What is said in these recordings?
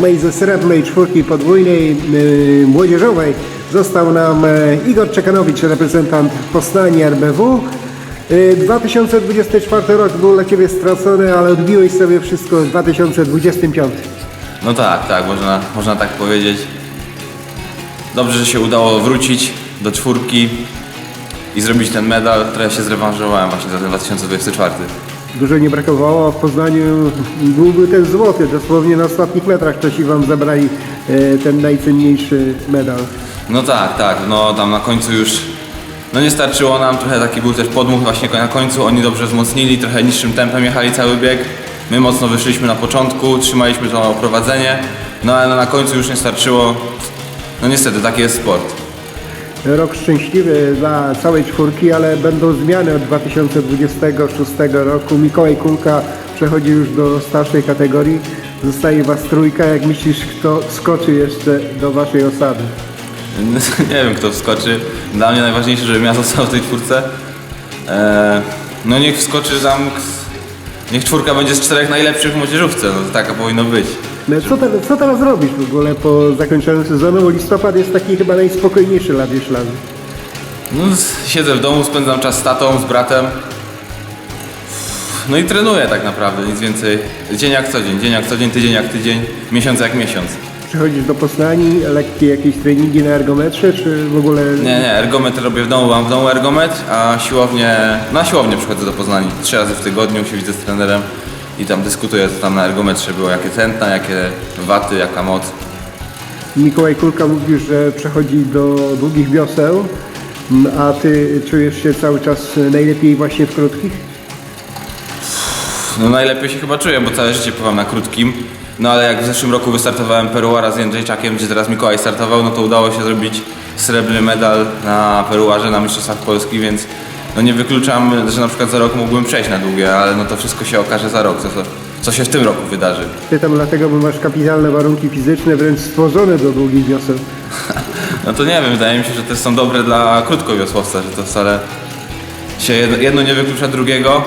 No i ze srebrnej czwórki podwójnej yy, młodzieżowej został nam e, Igor Czekanowicz, reprezentant Poznania RBW. Yy, 2024 rok był dla Ciebie stracony, ale odbiłeś sobie wszystko w 2025. No tak, tak, można, można tak powiedzieć. Dobrze, że się udało wrócić do czwórki i zrobić ten medal. Trochę się zrewanżowałem właśnie za ten 2024. Dużo nie brakowało, a w Poznaniu byłby ten złoty. Dosłownie na ostatnich metrach Ci Wam zabrali e, ten najcenniejszy medal. No tak, tak, no tam na końcu już no nie starczyło nam, trochę taki był też podmuch właśnie na końcu, oni dobrze wzmocnili, trochę niższym tempem jechali cały bieg. My mocno wyszliśmy na początku, trzymaliśmy to prowadzenie, no ale no na końcu już nie starczyło. No niestety, taki jest sport. Rok szczęśliwy dla całej czwórki, ale będą zmiany od 2026 roku. Mikołaj Kulka przechodzi już do starszej kategorii. Zostaje Was trójka. Jak myślisz, kto skoczy jeszcze do Waszej osady? Nie wiem kto wskoczy. Dla mnie najważniejsze, żebym ja został w tej czwórce. Eee, no niech wskoczy tam. Niech czwórka będzie z czterech najlepszych w młodzieżówce. No taka powinno być. No, co, te, co teraz robisz w ogóle po zakończeniu sezonu? Bo listopad jest taki chyba najspokojniejszy dla wieślarzy. No, siedzę w domu, spędzam czas z tatą, z bratem. No i trenuję tak naprawdę, nic więcej. Dzień jak co dzień, dzień jak co dzień, tydzień jak tydzień, miesiąc jak miesiąc. Przychodzisz do Poznani, lekkie jakieś treningi na ergometrze, czy w ogóle... Nie, nie, ergometr robię w domu, mam w domu ergometr, a siłownię, na siłownię przychodzę do Poznania. Trzy razy w tygodniu się widzę z trenerem i tam dyskutuję, co tam na ergometrze było, jakie tętna, jakie waty, jaka moc. Mikołaj Kulka mówił, że przechodzi do długich wioseł, a Ty czujesz się cały czas najlepiej właśnie w krótkich? No najlepiej się chyba czuję, bo całe życie pływam na krótkim. No ale jak w zeszłym roku wystartowałem Peruara z Jędrzejczakiem, gdzie teraz Mikołaj startował, no to udało się zrobić srebrny medal na Peruarze, na Mistrzostwach Polski, więc no nie wykluczam, że na przykład za rok mógłbym przejść na długie, ale no to wszystko się okaże za rok, co, co, się w tym roku wydarzy. Pytam dlatego, bo masz kapitalne warunki fizyczne, wręcz stworzone do długich wioseł. No to nie wiem, wydaje mi się, że te są dobre dla krótkowiosłowca, że to wcale się jedno, nie wyklucza drugiego.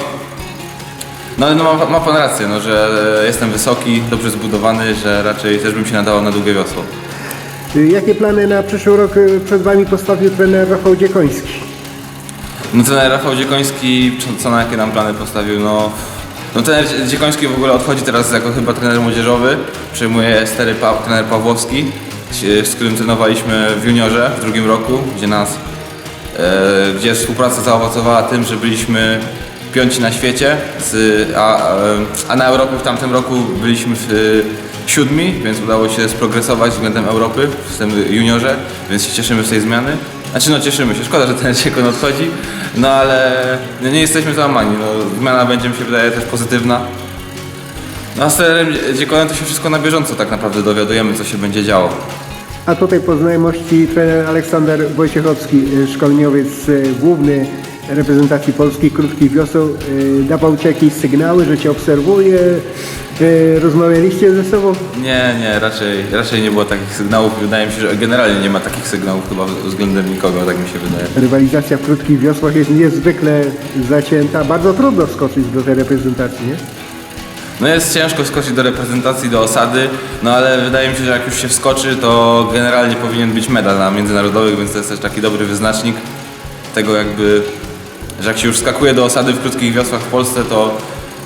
No ale no ma, ma pan rację, no, że jestem wysoki, dobrze zbudowany, że raczej też bym się nadawał na długie wiosło. Y, Jakie plany na przyszły rok y, przed Wami postawił trener Rafał Dziekoński? No trener Rafał Dziekoński, co- na jakie nam plany postawił, no... No trener Dziekoński w ogóle odchodzi teraz jako chyba trener młodzieżowy, przejmuje stery pa, trener Pawłowski, z którym trenowaliśmy w juniorze w drugim roku, gdzie nas, e, gdzie współpraca zaowocowała tym, że byliśmy piąci na świecie, z, a, e, a na Europę w tamtym roku byliśmy w, e, siódmi, więc udało się sprogresować względem Europy w tym juniorze, więc się cieszymy z tej zmiany. Znaczy no cieszymy się, szkoda, że ten Ciekon odchodzi, no ale no, nie jesteśmy załamani, no, zmiana będzie mi się wydaje też pozytywna. No a z trenerem Dziekonem to się wszystko na bieżąco tak naprawdę dowiadujemy, co się będzie działo. A tutaj po znajomości trener Aleksander Wojciechowski, y, szkoleniowiec y, główny reprezentacji Polski krótkich wioseł, y, dawał Ci jakieś sygnały, że Cię obserwuje? Rozmawialiście ze sobą? Nie, nie, raczej, raczej nie było takich sygnałów. Wydaje mi się, że generalnie nie ma takich sygnałów chyba względem nikogo, tak mi się wydaje. Rywalizacja w krótkich wiosłach jest niezwykle zacięta. Bardzo trudno wskoczyć do tej reprezentacji, nie? No jest ciężko skoczyć do reprezentacji, do osady, no ale wydaje mi się, że jak już się wskoczy, to generalnie powinien być medal na międzynarodowych, więc to jest też taki dobry wyznacznik tego jakby, że jak się już skakuje do osady w krótkich wiosłach w Polsce, to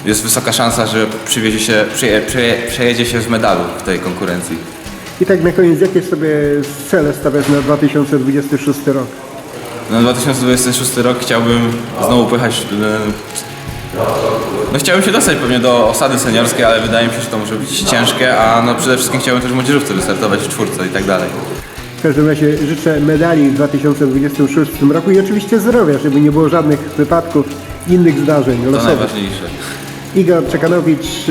jest wysoka szansa, że przywiezie się, przeje, przeje, przejedzie się w medalu w tej konkurencji. I tak na koniec, jakie sobie cele stawiasz na 2026 rok? Na 2026 rok chciałbym znowu pojechać. e, No chciałbym się dostać pewnie do osady seniorskiej, ale wydaje mi się, że to może być ciężkie, a no przede wszystkim chciałbym też w młodzieżówce wystartować w czwórce i tak dalej. W każdym razie życzę medali w 2026 roku i oczywiście zdrowia, żeby nie było żadnych wypadków, innych zdarzeń To losowych. najważniejsze. Igor Czekanowicz,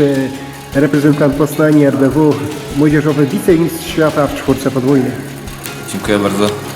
e, reprezentant Poznania RBW, młodzieżowy wicemistrz świata w czwórce podwójnej. Dziękuję bardzo.